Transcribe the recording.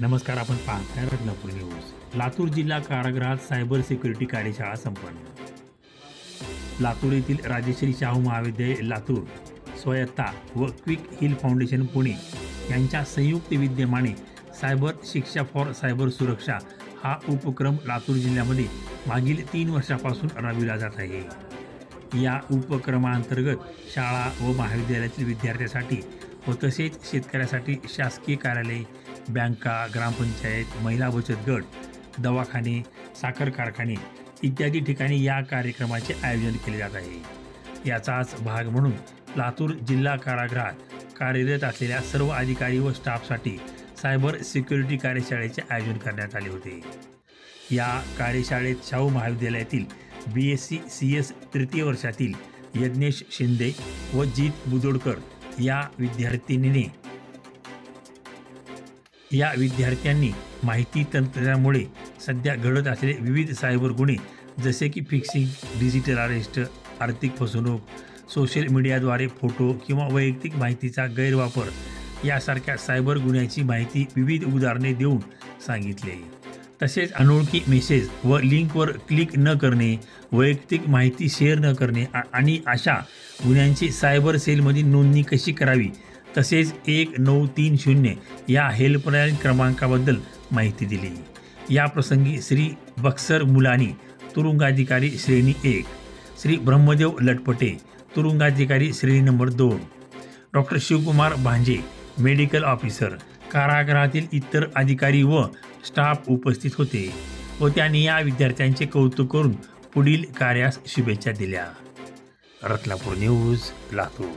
नमस्कार आपण पाहताय रत्नापूर न्यूज. लातूर जिल्हा कारागृहात सायबर सिक्युरिटी कार्यशाळा संपन्न. लातूर येथील राजेश्री शाहू महाविद्यालय लातूर. स्वायत्ता व क्विक हिल फाउंडेशन पुणे यांच्या संयुक्त विद्यमाने सायबर शिक्षा फॉर सायबर सुरक्षा हा उपक्रम लातूर जिल्ह्यामध्ये मागील तीन वर्षापासून राबविला जात आहे. या उपक्रमांतर्गत शाळा व महाविद्यालयातील विद्यार्थ्यांसाठी व तसेच शेतकऱ्यासाठी शासकीय कार्यालय बँका ग्रामपंचायत महिला बचत गट दवाखाने साखर कारखाने इत्यादी ठिकाणी या कार्यक्रमाचे आयोजन केले जात आहे. याचाच भाग म्हणून लातूर जिल्हा कारागृहात कार्यरत असलेल्या सर्व अधिकारी व स्टाफसाठी सायबर सिक्युरिटी कार्यशाळेचे आयोजन करण्यात आले होते. या कार्यशाळेत शाहू महाविद्यालयातील B S C C S तृतीय वर्षातील यज्ञेश शिंदे व जीत बुदोडकर या विद्यार्थिनीने या विद्यार्थ्यांनी माहिती तंत्रज्ञानामुळे सध्या घडत असलेले विविध सायबर गुन्हे जसे की फिक्सिंग डिजिटल अरेस्ट आर्थिक फसवणूक सोशल मीडियाद्वारे फोटो किंवा वैयक्तिक माहितीचा गैरवापर यासारख्या सायबर गुन्ह्याची माहिती विविध उदाहरणे देऊन सांगितले. तसेच अनोळखी मेसेज व लिंकवर क्लिक न करणे वैयक्तिक माहिती शेअर न करणे आणि अशा गुन्ह्यांची सायबर सेलमध्ये नोंदणी कशी करावी तसेच एक नऊ तीन शून्य या हेल्पलाईन क्रमांकाबद्दल माहिती दिली. या प्रसंगी श्री बक्सर मुलानी तुरुंगाधिकारी श्रेणी एक श्री ब्रह्मदेव लटपटे तुरुंगाधिकारी श्रेणी नंबर दोन डॉक्टर शिवकुमार भांजे मेडिकल ऑफिसर कारागृहातील इतर अधिकारी व स्टाफ उपस्थित होते व त्यांनी या विद्यार्थ्यांचे कौतुक करून पुढील कार्यास शुभेच्छा दिल्या. रत्नापूर न्यूज लातूर.